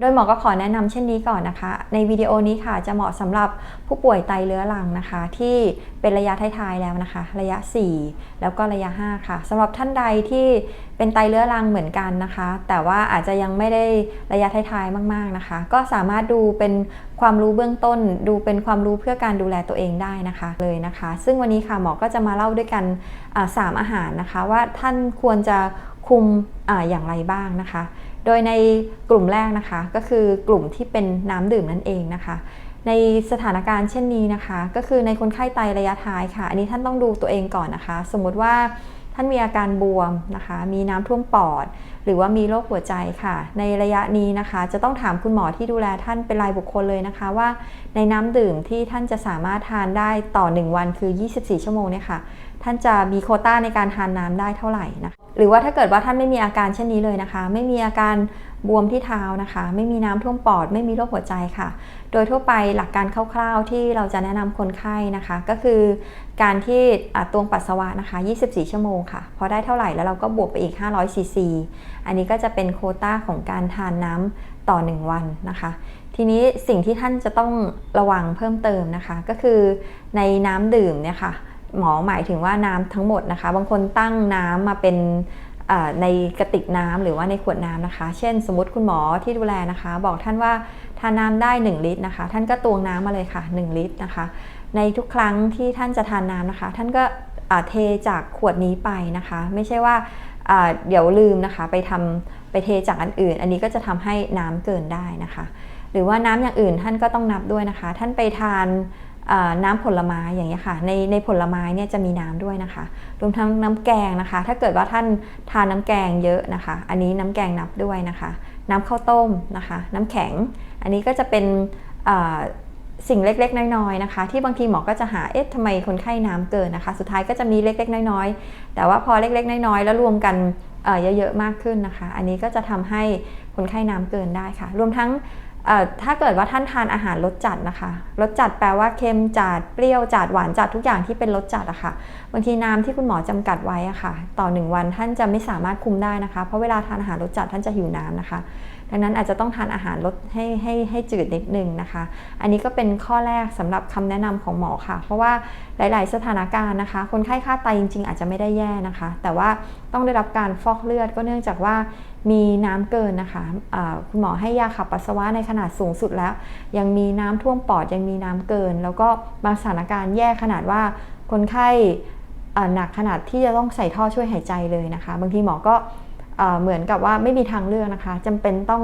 โดยหมอก็ขอแนะนำเช่นนี้ก่อนนะคะ ในวิดีโอนี้ค่ะจะเหมาะสำหรับผู้ป่วยไตเรื้อรังนะคะ ที่เป็นระยะท้ายๆแล้วนะคะ ระยะ 4 แล้วก็ระยะ 5 ค่ะสำหรับท่านใดที่เป็นไตเรื้อรังเหมือนกันนะคะ แต่ว่าอาจจะยังไม่ได้ระยะท้ายๆมาก ๆนะคะ ก็สามารถดูเป็นความรู้เบื้องต้น ดูเป็นความรู้เพื่อการดูแลตัวเองได้นะคะเลยนะคะ ซึ่งวันนี้ค่ะหมอก็จะมาเล่าด้วยกันสามอาหารนะคะ ว่าท่านควรจะคุมออย่างไรบ้างนะคะ โดยในกลุ่มแรกนะคะก็คือกลุ่มที่เป็นน้ำดื่มนั่นเองนะคะ ในสถานการณ์เช่นนี้นะคะ ก็คือในคนไข้ไตระยะท้ายค่ะ อันนี้ท่านต้องดูตัวเองก่อนนะคะ สมมุติว่า ท่านมีอาการบวมนะคะ มีน้ำท่วมปอด หรือว่ามีโรคหัวใจค่ะ ในระยะนี้นะคะ จะต้องถามคุณหมอที่ดูแลท่านเป็นรายบุคคลเลยนะคะว่า ในน้ำดื่มที่ท่านจะสามารถทานได้ต่อ 1 วันคือ 24 ชั่วโมงเนี่ยค่ะ ท่านจะมีโคต้าในการทานน้ำได้เท่าไหร่นะคะหรือว่าถ้าเกิดว่าท่านไม่มีอาการเช่นนี้เลยนะคะ ไม่มีอาการบวมที่เท้านะคะ ไม่มีน้ำท่วมปอด ไม่มีโรคหัวใจค่ะ โดยทั่วไปหลักการคร่าวๆที่เราจะแนะนำคนไข้นะคะ ก็คือการที่ตวงปัสสาวะนะคะ 24 ชั่วโมงค่ะ พอได้เท่าไหร่แล้วเราก็บวกไปอีก 500ซีซีอันนี้ก็จะเป็นโคต้าของการทานน้ำต่อ 1 วันนะคะ ทีนี้สิ่งที่ท่านจะต้องระวังเพิ่มเติมนะคะ ก็คือในน้ำดื่มเนี่ยค่ะหมอหมายถึงว่าน้ำทั้งหมดนะคะ บางคนตั้งน้ำมาเป็นในกระติกน้ำหรือว่าในขวดน้ำนะคะ เช่น สมมติคุณหมอที่ดูแลนะคะ บอกท่านว่า ทานน้ำได้ 1 ลิตรนะคะ ท่านก็ตวงน้ำมาเลยค่ะ 1 ลิตรนะคะ ในทุกครั้งที่ท่านจะทานน้ำนะคะ ท่านก็เทจากขวดนี้ไปนะคะ ไม่ใช่ว่าเดี๋ยวลืมนะคะไปทำไปเทจากอันอื่น อันนี้ก็จะทำให้น้ำเกินได้นะคะ หรือว่าน้ำอย่างอื่นท่านก็ต้องนับด้วยนะคะ ท่านไปทานน้ำผลไม้อย่างเงี้ค่ะ ในในผลไม้เนี่ยจะมีน้ำด้วยนะคะ รวมทั้งน้ำแกงนะคะ ถ้าเกิดว่าท่านทานน้ำแกงเยอะนะคะ อันนี้น้ำแกงนับด้วยนะคะ น้ำข้าวต้มนะคะ น้ำแข็ง อันนี้ก็จะเป็นสิ่งเล็กๆ น้อยๆนะคะ ที่บางทีหมอก็จะหาเอ๊ะทำไมคนไข้น้ำเกินนะคะ สุดท้ายก็จะมีเล็กๆ น้อยๆ แต่ว่าพอเล็กๆ น้อยๆ แล้วรวมกันเยอะๆ มากขึ้นนะคะ อันนี้ก็จะทำให้คนไข้น้ำเกินได้ค่ะ รวมทั้ง ถ้าเกิดว่าท่านทานอาหารรสจัดนะคะรสจัดแปลว่าเค็มจัดเปรี้ยวจัดหวานจัดทุกอย่างที่เป็นรสจัดอะค่ะบางทีน้ำที่คุณหมอจำกัดไว้อะค่ะ ต่อ 1 วันท่านจะไม่สามารถคุมได้นะคะ เพราะเวลาทานอาหารรสจัดท่านจะหิวน้ำนะคะ ดังนั้นอาจจะต้องทานอาหารลดให้ให้ให้จืดนิดนึงนะคะ อันนี้ก็เป็นข้อแรกสำหรับคำแนะนำของหมอค่ะ เพราะว่าหลาย ๆ สถานการณ์นะคะ คนไข้ค่าไตจริง ๆ อาจจะไม่ได้แย่นะคะ แต่ว่า ต้องได้รับการฟอกเลือดก็เนื่องจากว่ามีน้ำเกินนะคะะคุณหมอให้ยาขับปัสสาวะในขนาดสูงสุดแล้ว ยังมีน้ำท่วมปอดยังมีน้ำเกิน แล้วก็บางสถานการณ์แย่ขนาดว่าคนไข้หนักขนาดที่จะต้องใส่ท่อช่วยหายใจเลยนะคะ บางทีหมอก็เอ่อเหมือนกับว่าไม่มีทางเลือกนะคะจำเป็นต้อง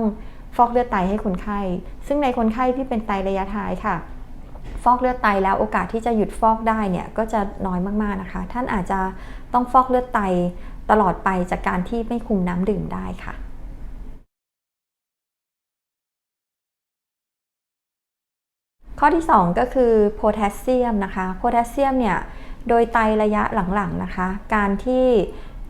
ฟอกเลือดไตให้คนไข้ ซึ่งในคนไข้ที่เป็นไตระยะท้ายค่ะ ฟอกเลือดไตแล้วโอกาสที่จะหยุดฟอกได้เนี่ยก็จะน้อยมากๆนะคะ ท่านอาจจะต้องฟอกเลือดไต ตลอดไปจากการที่ไม่คุมน้ำดื่มได้ค่ะข้อที่ 2 ก็คือโพแทสเซียมนะคะ โพแทสเซียมเนี่ย โดยไตระยะหลังๆนะคะ การที่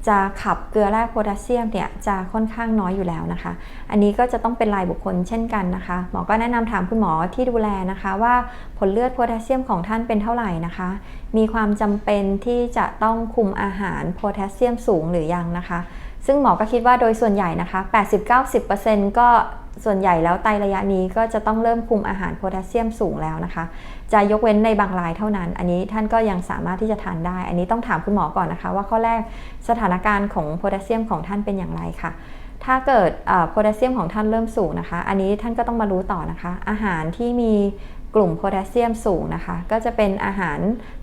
จะขับเกลือแร่โพแทสเซียมเนี่ยจะค่อนข้างน้อยอยู่แล้วนะคะ อันนี้ก็จะต้องเป็นรายบุคคลเช่นกันนะคะ หมอก็แนะนำถามคุณหมอที่ดูแลนะคะ ว่าผลเลือดโพแทสเซียมของท่านเป็นเท่าไหร่นะคะ มีความจำเป็นที่จะต้องคุมอาหารโพแทสเซียมสูงหรือยังนะคะ ซึ่งหมอก็คิดว่าโดยส่วนใหญ่นะคะ 80-90%ก็ ส่วนใหญ่แล้วไตระยะนี้ก็จะต้องเริ่มคุมอาหารโพแทสเซียมสูงแล้วนะคะ จะยกเว้นในบางรายเท่านั้น อันนี้ท่านก็ยังสามารถที่จะทานได้ อันนี้ต้องถามคุณหมอก่อนนะคะ ว่าข้อแรกสถานการณ์ของโพแทสเซียมของท่านเป็นอย่างไรค่ะถ้าเกิดโพแทสเซียมของท่านเริ่มสูงนะคะ อันนี้ท่านก็ต้องมารู้ต่อนะคะ อาหารที่มีกลุ่มโพแทสเซียมสูงนะคะ ก็จะเป็นอาหาร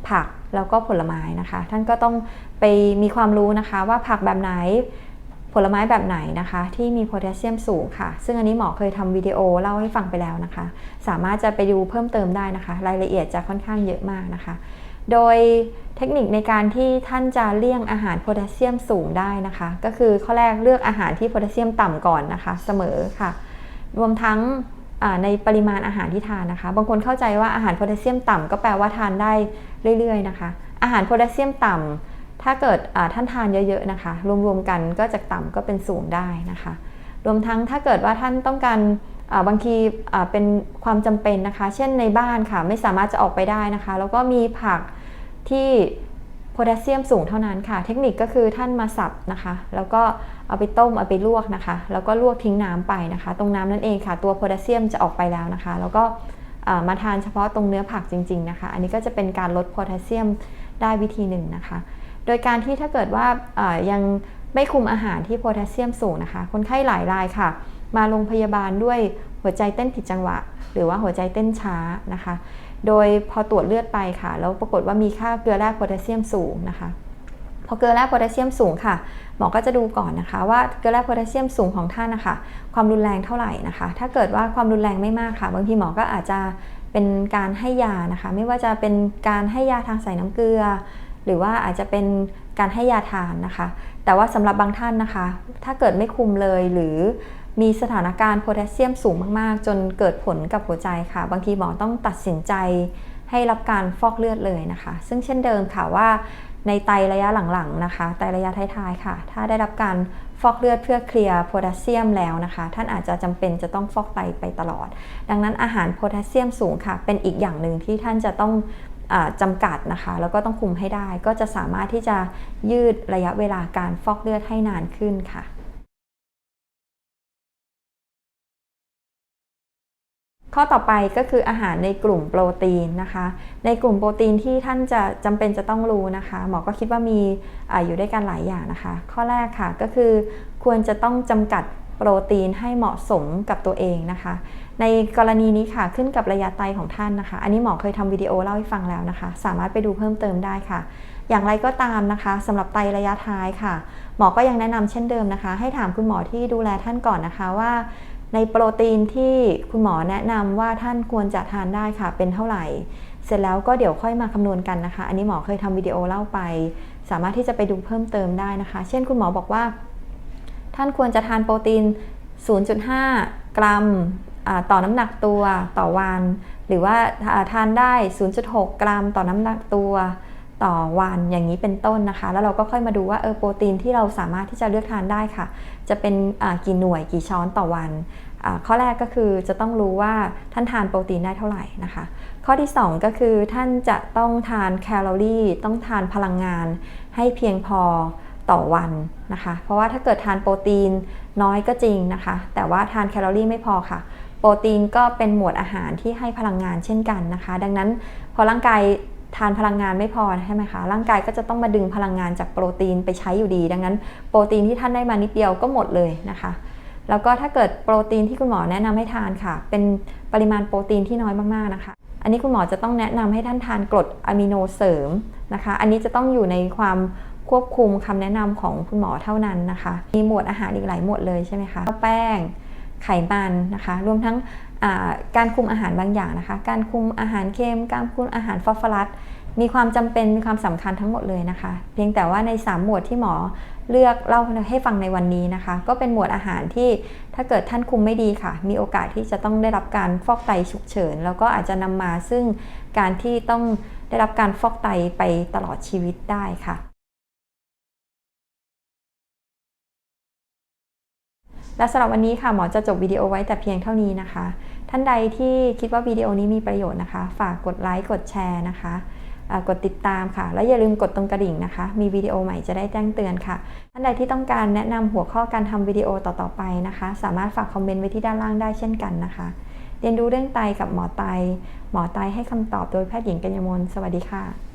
ผักแล้วก็ผลไม้นะคะ ท่านก็ต้องไปมีความรู้นะคะว่าผักแบบไหน ผลไม้แบบไหนนะคะ ที่มีโพแทสเซียมสูงค่ะ ซึ่งอันนี้หมอเคยทำวิดีโอเล่าให้ฟังไปแล้วนะคะ สามารถจะไปดูเพิ่มเติมได้นะคะ รายละเอียดจะค่อนข้างเยอะมากนะคะ โดยเทคนิคในการที่ท่านจะเลี่ยงอาหารโพแทสเซียมสูงได้นะคะ ก็คือข้อแรกเลือกอาหารที่โพแทสเซียมต่ำก่อนนะคะเสมอค่ะ รวมทั้งในปริมาณอาหารที่ทานนะคะ บางคนเข้าใจว่าอาหารโพแทสเซียมต่ำก็แปลว่าทานได้เรื่อยๆนะคะ อาหารโพแทสเซียมต่ำ ถ้าเกิดท่านทานเยอะๆนะคะ รวมๆกันก็จากต่ำก็เป็นสูงได้นะคะ รวมทั้งถ้าเกิดว่าท่านต้องการบางทีเป็นความจำเป็นนะคะ เช่นในบ้านค่ะ ไม่สามารถจะออกไปได้นะคะ แล้วก็มีผักที่โพแทสเซียมสูงเท่านั้นค่ะ เทคนิคก็คือท่านมาสับนะคะ แล้วก็เอาไปต้มเอาไปลวกนะคะ แล้วก็ลวกทิ้งน้ำไปนะคะ ตรงน้ำนั่นเองค่ะ ตัวโพแทสเซียมจะออกไปแล้วนะคะ แล้วก็มาทานเฉพาะตรงเนื้อผักจริง ๆนะคะ อันนี้ก็จะเป็นการลดโพแทสเซียมได้วิธีหนึ่งนะคะ โดยการที่ถ้าเกิดว่ายังไม่คุมอาหารที่โพแทสเซียมสูงนะคะ คนไข้หลายรายค่ะ มาโรงพยาบาลด้วยหัวใจเต้นผิดจังหวะ หรือว่าหัวใจเต้นช้านะคะ โดยพอตรวจเลือดไปค่ะ แล้วปรากฏว่ามีค่าเกลือแร่โพแทสเซียมสูงนะคะ พอเกลือแร่โพแทสเซียมสูงค่ะ หมอก็จะดูก่อนนะคะ ว่าเกลือแร่โพแทสเซียมสูงของท่านนะคะ ความรุนแรงเท่าไหร่นะคะ ถ้าเกิดว่าความรุนแรงไม่มากค่ะ บางทีหมอก็อาจจะเป็นการให้ยานะคะ ไม่ว่าจะเป็นการให้ยาทางใส่น้ำเกลือ หรือว่าอาจจะเป็นการให้ยาทานนะคะ แต่ว่าสำหรับบางท่านนะคะ ถ้าเกิดไม่คุมเลยหรือมีสถานการณ์โพแทสเซียมสูงมากๆ จนเกิดผลกับหัวใจค่ะ บางทีหมอต้องตัดสินใจให้รับการฟอกเลือดเลยนะคะ ซึ่งเช่นเดิมค่ะว่าในไตระยะหลังๆนะคะไตระยะท้ายๆค่ะ ถ้าได้รับการฟอกเลือดเพื่อเคลียร์โพแทสเซียมแล้วนะคะ ท่านอาจจะจำเป็นจะต้องฟอกไตไปตลอด ดังนั้นอาหารโพแทสเซียมสูงค่ะ เป็นอีกอย่างหนึ่งที่ท่านจะต้อง จำกัดนะคะ แล้วก็ต้องคุมให้ได้ ก็จะสามารถที่จะยืดระยะเวลาการฟอกเลือดให้นานขึ้นค่ะ ข้อต่อไปก็คืออาหารในกลุ่มโปรตีนนะคะ ในกลุ่มโปรตีนที่ท่านจะจำเป็นจะต้องรู้นะคะ หมอก็คิดว่ามีออยู่ด้วยกันหลายอย่างนะคะ ข้อแรกค่ะก็คือควรจะต้องจำกัดโปรตีนให้เหมาะสมกับตัวเองนะคะ ในกรณีนี้ค่ะขึ้นกับระยะไตของท่านนะคะ อันนี้หมอเคยทำวิดีโอเล่าให้ฟังแล้วนะคะ สามารถไปดูเพิ่มเติมได้ค่ะ อย่างไรก็ตามนะคะสำหรับไตระยะท้ายค่ะ หมอก็ยังแนะนำเช่นเดิมนะคะ ให้ถามคุณหมอที่ดูแลท่านก่อนนะคะว่า ในโปรตีนที่คุณหมอแนะนำว่าท่านควรจะทานได้ค่ะ เป็นเท่าไหร่ เสร็จแล้วก็เดี๋ยวค่อยมาคำนวณกันนะคะ อันนี้หมอเคยทำวิดีโอเล่าไป สามารถที่จะไปดูเพิ่มเติมได้นะคะ เช่นคุณหมอบอกว่า ท่านควรจะทานโปรตีน 0.5 กรัม ต่อน้ำหนักตัวต่อวัน หรือว่าทานได้ 0.6 กรัม ต่อน้ำหนักตัว ต่อวันอย่างนี้เป็นต้นนะคะ แล้วเราก็ค่อยมาดูว่าเออโปรตีนที่เราสามารถที่จะเลือกทานได้ค่ะ จะเป็นกี่หน่วยกี่ช้อนต่อวันข้อแรกก็คือจะต้องรู้ว่าท่านทานโปรตีนได้เท่าไหร่นะคะ ข้อที่ 2 ก็คือท่านจะต้องทานแคลอรี่ ต้องทานพลังงานให้เพียงพอต่อวันนะคะ เพราะว่าถ้าเกิดทานโปรตีนน้อยก็จริงนะคะ แต่ว่าทานแคลอรี่ไม่พอค่ะ โปรตีนก็เป็นหมวดอาหารที่ให้พลังงานเช่นกันนะคะ ดังนั้นพอร่างกายทานพลังงานไม่พอใช่ไหมคะ ร่างกายก็จะต้องมาดึงพลังงานจากโปรตีนไปใช้อยู่ดี ดังนั้นโปรตีนที่ท่านได้มานิดเดียวก็หมดเลยนะคะ แล้วก็ถ้าเกิดโปรตีนที่คุณหมอแนะนำให้ทานค่ะ เป็นปริมาณโปรตีนที่น้อยมากๆนะคะ อันนี้คุณหมอจะต้องแนะนำให้ท่านทานกรดอะมิโนเสริมนะคะ อันนี้จะต้องอยู่ในความควบคุมคำแนะนำของคุณหมอเท่านั้นนะคะ มีหมวดอาหารอีกหลายหมวดเลยใช่ไหมคะข้าวแป้ง ไขมันนะคะ รวมทั้งการคุมอาหารบางอย่างนะคะ การคุมอาหารเค็ม การคุมอาหารฟอสฟอรัส มีความจำเป็น มีความสำคัญทั้งหมดเลยนะคะ เพียงแต่ว่าใน 3 หมวดที่หมอเลือกเล่าให้ฟังในวันนี้นะคะ ก็เป็นหมวดอาหารที่ถ้าเกิดท่านคุมไม่ดีค่ะ มีโอกาสที่จะต้องได้รับการฟอกไตฉุกเฉิน แล้วก็อาจจะนำมาซึ่งการที่ต้องได้รับการฟอกไตไปตลอดชีวิตได้ค่ะ และสำหรับวันนี้ค่ะหมอจะจบวิดีโอไว้แต่เพียงเท่านี้นะคะ ท่านใดที่คิดว่าวิดีโอนี้มีประโยชน์นะคะ ฝากกดไลค์กดแชร์นะคะกดติดตามค่ะ แล้วอย่าลืมกดตรงกระดิ่งนะคะ มีวิดีโอใหม่จะได้แจ้งเตือนค่ะ ท่านใดที่ต้องการแนะนำหัวข้อการทำวิดีโอต่อๆไปนะคะ สามารถฝากคอมเมนต์ไว้ที่ด้านล่างได้เช่นกันนะคะ เรียนรู้เรื่องไตกับหมอไต หมอไตให้คำตอบโดยแพทย์หญิงกัญญมลสวัสดีค่ะ